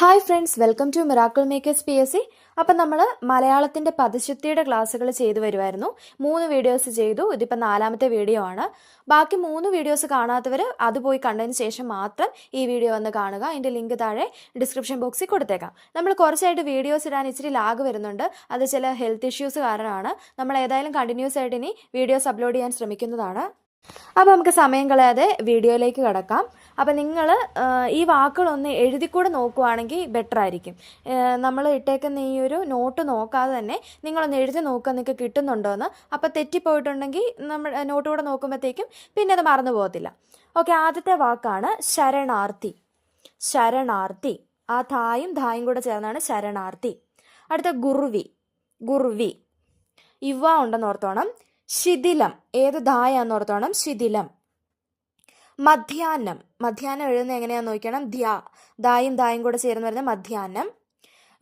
Hi friends welcome to miracle makers P S C അപ്പം നമ്മൾ മലയാളത്തിന്റെ പദശുദ്ധിയുടെ ക്ലാസ്സുകൾ ചെയ്തു വരുമായിരുന്നു മൂന്ന് വീഡിയോസ് ചെയ്തു. ഇതിപ്പോൾ നാലാമത്തെ വീഡിയോ ആണ്. ബാക്കി മൂന്ന് വീഡിയോസ് കാണാത്തവർ അത് പോയി കണ്ടതിന് ശേഷം മാത്രം ഈ വീഡിയോ ഒന്ന് കാണുക. അതിന്റെ ലിങ്ക് താഴെ ഡിസ്ക്രിപ്ഷൻ ബോക്സിൽ കൊടുത്തേക്കാം. നമ്മൾ കുറച്ചായിട്ട് വീഡിയോസ് ഇടാൻ ഇച്ചിരി ലാഗ് വരുന്നുണ്ട്. അത് ചില ഹെൽത്ത് ഇഷ്യൂസ് കാരണമാണ്. നമ്മൾ ഏതായാലും കണ്ടിന്യൂസ് ആയിട്ട് ഇനി വീഡിയോസ് അപ്ലോഡ് ചെയ്യാൻ ശ്രമിക്കുന്നതാണ്. അപ്പോൾ നമുക്ക് സമയം കളയാതെ വീഡിയോയിലേക്ക് കടക്കാം. അപ്പോൾ നിങ്ങൾ ഈ വാക്കുകളൊന്ന് എഴുതിക്കൂടെ നോക്കുവാണെങ്കിൽ ബെറ്റർ ആയിരിക്കും. നമ്മൾ ഇട്ടേക്കുന്ന ഈ ഒരു നോട്ട് നോക്കാതെ തന്നെ നിങ്ങളൊന്ന് എഴുതി നോക്കുക നിങ്ങൾക്ക് കിട്ടുന്നുണ്ടോ എന്ന് അപ്പോൾ തെറ്റിപ്പോയിട്ടുണ്ടെങ്കിൽ നമ്മൾ നോട്ട് കൂടെ നോക്കുമ്പോഴത്തേക്കും പിന്നെ അത് മറന്നു പോകത്തില്ല. ഓക്കെ ആദ്യത്തെ വാക്കാണ് ശരണാർത്ഥി. ശരണാർത്ഥി. ആ ധായും ധായും കൂടെ ചേർന്നാണ് ശരണാർത്ഥി. അടുത്ത ഗുർവി. ഗുർവി. ഇവ ഉണ്ടെന്ന് ഓർത്തോണം. ശിഥിലം. ഏത് ധായാന്ന് ഓർത്തോണം? ശിഥിലം. മധ്യാഹ്നം. മധ്യാഹ്നം എഴുതുന്നത് എങ്ങനെയാന്ന് നോക്കണം ധ്യാ. ദായും ദായും കൂടെ ചേർന്ന് വരുന്ന മധ്യാഹ്നം.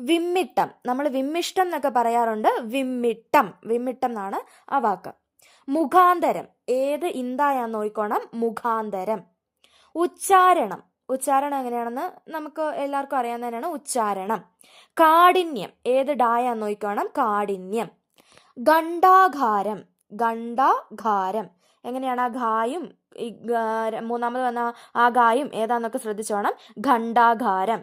വിമ്മിട്ടം. നമ്മൾ വിമ്മിഷ്ടം എന്നൊക്കെ പറയാറുണ്ട്. വിമ്മിട്ടം. വിമ്മിട്ടം എന്നാണ് ആ വാക്ക്. മുഖാന്തരം. ഏത് ഇന്തായാന്ന് നോക്കണം മുഖാന്തരം. ഉച്ചാരണം. ഉച്ചാരണം എങ്ങനെയാണെന്ന് നമുക്ക് എല്ലാവർക്കും അറിയാവുന്ന തന്നെയാണ് ഉച്ചാരണം. കാഠിന്യം. ഏത് ഡായാന്ന് നോക്കണം കാഠിന്യം. ഗണ്ഡാഘാരം ഗണ്ഡാഘാരം. എങ്ങനെയാണ് ആ ഘായും ഈ മൂന്നാമത് വന്ന ആ ഗായും ഏതാന്നൊക്കെ ശ്രദ്ധിച്ചോണം ഖണ്ഡാഘാരം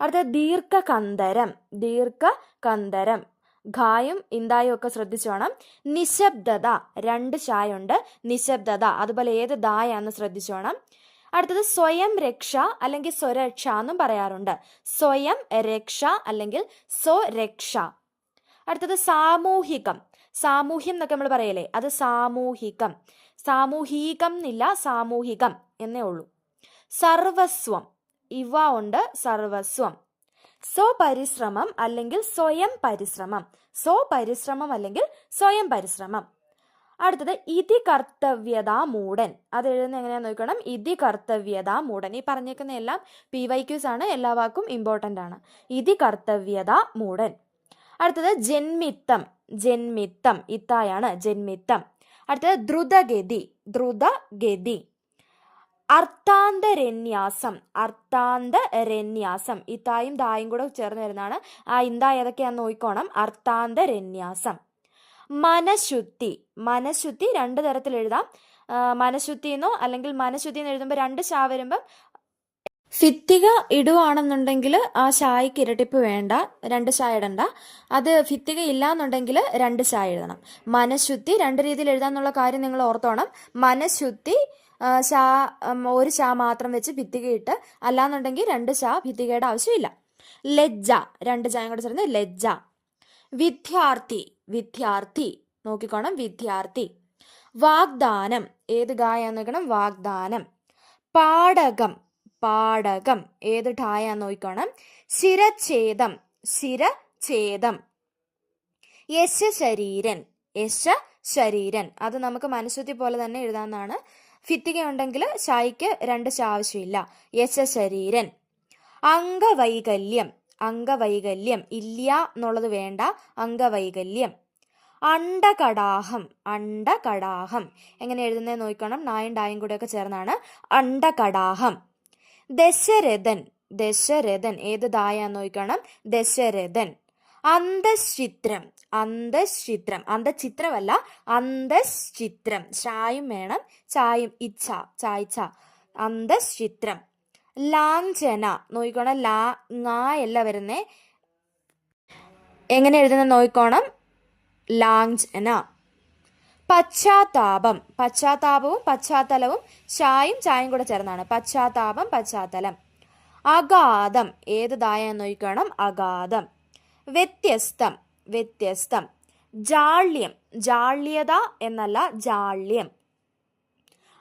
അടുത്ത ദീർഘകന്ധരം. ദീർഘകന്ധരം. ഘായും ഇന്തായും ഒക്കെ ശ്രദ്ധിച്ചു വേണം. നിശബ്ദത. രണ്ട് ചായുണ്ട് നിശബ്ദത. അതുപോലെ ഏത് ദായാന്ന് ശ്രദ്ധിച്ചു വേണം. അടുത്തത് സ്വയം രക്ഷ അല്ലെങ്കിൽ സ്വരക്ഷ എന്നും പറയാറുണ്ട്. സ്വയം രക്ഷ അല്ലെങ്കിൽ സ്വരക്ഷ. അടുത്തത് സാമൂഹികം. സാമൂഹ്യം എന്നൊക്കെ നമ്മൾ പറയലേ അത് സാമൂഹികം. സാമൂഹികം എന്നില്ല സാമൂഹികം എന്നേ ഉള്ളൂ. സർവസ്വം. ഇവ ഉണ്ട് സർവസ്വം. സ്വപരിശ്രമം അല്ലെങ്കിൽ സ്വയം പരിശ്രമം. സ്വപരിശ്രമം അല്ലെങ്കിൽ സ്വയം പരിശ്രമം. അടുത്തത് ഇതി കർത്തവ്യത മൂടൻ. അത് എഴുതുന്ന എങ്ങനെയാന്ന് നോക്കണം? ഇതി കർത്തവ്യത മൂടൻ. ഈ പറഞ്ഞേക്കുന്ന എല്ലാം പി വൈ ക്യൂസ് ആണ്. എല്ലാ വാക്കും ഇമ്പോർട്ടന്റ് ആണ്. ഇതി കർത്തവ്യത മൂടൻ. അടുത്തത് ജന്മിത്തം. ജന്മിത്തം. ഇത്തായാണ് ജന്മിത്തം. അടുത്തത് ദ്രുതഗതി. ദ്രുതഗതി. അർത്ഥാന്തരന്യാസം. അർത്ഥാന്തരന്യാസം. ഇത്തായും ദായും കൂടെ ചേർന്ന് വരുന്നതാണ്. ആ ഇന്ത ഏതൊക്കെയാന്ന് നോക്കിക്കോണം. അർത്ഥാന്തരന്യാസം. മനശുദ്ധി. മനശുദ്ധി രണ്ട് തരത്തിൽ എഴുതാം മനശുദ്ധി എന്നോ അല്ലെങ്കിൽ മനശുദ്ധി എന്ന് എഴുതുമ്പോൾ രണ്ട് ശാ വരുമ്പം ഫിത്തിക ഇടുവാണെന്നുണ്ടെങ്കിൽ ആ ചായക്ക് ഇരട്ടിപ്പ് വേണ്ട രണ്ട് ചായ ഇടണ്ട. അത് ഫിത്തിക ഇല്ല എന്നുണ്ടെങ്കിൽ രണ്ട് ചായ എഴുതണം. മനഃശുദ്ധി രണ്ട് രീതിയിൽ എഴുതാന്നുള്ള കാര്യം നിങ്ങൾ ഓർത്തോണം. മനഃശുദ്ധി ചാ ഒരു ചാ മാത്രം വെച്ച് ഭിത്തിക ഇട്ട് അല്ലാന്നുണ്ടെങ്കിൽ രണ്ട് ചാ ഭിത്തികയുടെ ആവശ്യമില്ല. ലജ്ജ രണ്ട് ചായം കൂടെ ചേർന്ന് ലജ്ജ. വിദ്യാർത്ഥി വിദ്യാർത്ഥി നോക്കിക്കോണം വിദ്യാർത്ഥി. വാഗ്ദാനം ഏത് ഗായാന്ന് നോക്കണം വാഗ്ദാനം. പാടകം പാടകം. ഏത് ഠായാന്ന് നോക്കണം ശിരഛേദം. ശിരഛേദം. യശ ശരീരൻ യശ ശരീരൻ അത് നമുക്ക് മനഃശുദ്ധി പോലെ തന്നെ എഴുതാമെന്നാണ് ഫിത്തിക ഉണ്ടെങ്കിൽ ഷായിക്ക് രണ്ട് ഷ ആവശ്യമില്ല യശ ശരീരൻ അംഗവൈകല്യം. അംഗവൈകല്യം. ഇല്ല എന്നുള്ളത് വേണ്ട. അംഗവൈകല്യം. അണ്ടകടാഹം അണ്ടകടാഹം എങ്ങനെ എഴുതുന്നത് നോക്കണം നായും ഡായും കൂടെയൊക്കെ ചേർന്നാണ്. അണ്ടകടാഹം ദശരഥൻ ദശരഥൻ ഏത് ദായാന്ന് നോക്കണം ദശരഥൻ. അന്തശ്ചിത്രം അന്തശ്ചിത്രം അന്തചിത്രമല്ല അന്തശ്ചിത്രം. ചായും വേണം ചായും ഇച്ഛ. ചായച്ച അന്തശ്ചിത്രം. ലാഞ്ചന നോക്കിക്കോണം ലാ ങാ അല്ല വരുന്നേ. എങ്ങനെ എഴുതുന്ന നോക്കിക്കോണം? ലാഞ്ചന പശ്ചാത്താപം. പശ്ചാത്താപവും പശ്ചാത്തലവും ചായും ചായും കൂടെ ചേർന്നാണ്. പശ്ചാത്താപം പശ്ചാത്തലം. അഗാധം. ഏത് ദായം നോക്കണം അഗാധം. വ്യത്യസ്തം. വ്യത്യസ്തം. ജാള്യം. ജാള്യത എന്നല്ല ജാള്യം.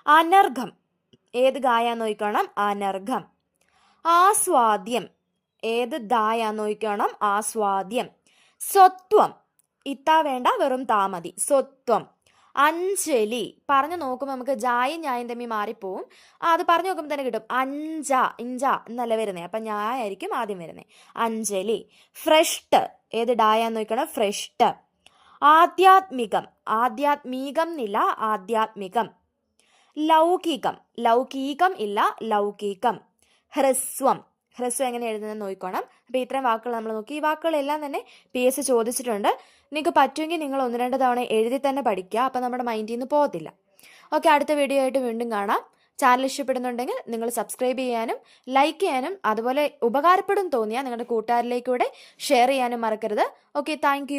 അനർഘം. ഏത് ഗായ നോക്കണം അനർഘം. ആസ്വാദ്യം. ഏത് ദായ നോക്കണം ആസ്വാദ്യം. സ്വത്വം. ഇത്ത വേണ്ട വെറും താമതി സ്വത്വം. അഞ്ജലി. പറഞ്ഞു നോക്കുമ്പോൾ നമുക്ക് ജായും ഞായും തമ്മി മാറിപ്പോവും. അത് പറഞ്ഞു നോക്കുമ്പോൾ തന്നെ കിട്ടും. അഞ്ച ഇഞ്ച എന്നല്ല വരുന്നത് അപ്പം ഞായായിരിക്കും ആദ്യം വരുന്നത് അഞ്ജലി. ഫ്രഷ്ട്. ഏത് ഡായാന്ന് നോക്കണം ഫ്രഷ്ട്. ആധ്യാത്മികം. ആധ്യാത്മികം എന്നില്ല ആധ്യാത്മികം. ലൗകികം. ലൗകികം ഇല്ല ലൗകികം. ഹ്രസ്വം. ഹ്രസ്വം എങ്ങനെ എഴുതുന്നത് നോക്കിക്കോണം. അപ്പോൾ ഇത്രയും വാക്കുകൾ നമ്മൾ നോക്കി. ഈ വാക്കുകളെല്ലാം തന്നെ പി എസ് ചോദിച്ചിട്ടുണ്ട്. നിങ്ങൾക്ക് പറ്റുമെങ്കിൽ നിങ്ങൾ ഒന്ന് രണ്ട് തവണ എഴുതി തന്നെ പഠിക്കുക. അപ്പോൾ നമ്മുടെ മൈൻഡിൽ നിന്ന് പോകത്തില്ല. ഓക്കെ അടുത്ത വീഡിയോ ആയിട്ട് വീണ്ടും കാണാം. ചാനൽ ഇഷ്ടപ്പെടുന്നുണ്ടെങ്കിൽ നിങ്ങൾ സബ്സ്ക്രൈബ് ചെയ്യാനും ലൈക്ക് ചെയ്യാനും അതുപോലെ ഉപകാരപ്പെടും തോന്നിയാൽ നിങ്ങളുടെ കൂട്ടുകാരിലേക്കൂടെ ഷെയർ ചെയ്യാനും മറക്കരുത്. Okay thank